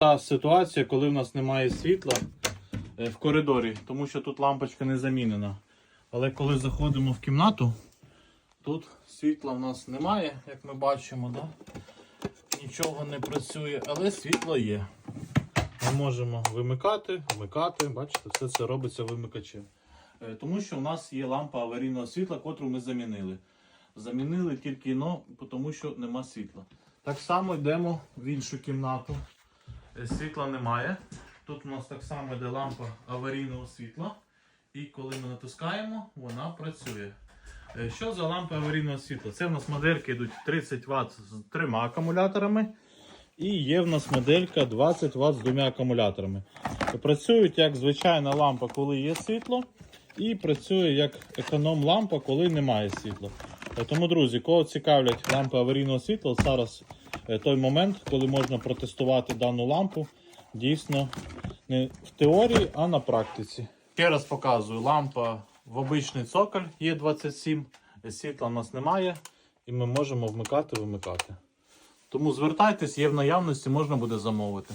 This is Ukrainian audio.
Та ситуація, коли в нас немає світла е, в коридорі, тому що тут лампочка не замінена. Але коли заходимо в кімнату, тут світла в нас немає, як ми бачимо, да? нічого не працює, але світло є. Ми можемо вимикати, вмикати, бачите, все це робиться вимикачем. Е, Тому що в нас є лампа аварійного світла, котру ми замінили. Замінили тільки но, тому що нема світла. Так само йдемо в іншу кімнату. Світла немає. Тут у нас так само йде лампа аварійного світла. І коли ми натискаємо, вона працює. Е, Що за лампа аварійного світла? Це в нас модельки йдуть 30 Вт з трьома акумуляторами. І є в нас моделька 20 Вт з двома акумуляторами. Працюють як звичайна лампа, коли є світло, і працює як економ-лампа, коли немає світла. Е, Тому, друзі, кого цікавлять лампи аварійного світла, зараз той момент, коли можна протестувати дану лампу, дійсно не в теорії, а на практиці. Ще раз показую, лампа в обичний цоколь є 27, е, світла у нас немає, і ми можемо вмикати, вимикати. Тому звертайтесь, є в наявності, можна буде замовити.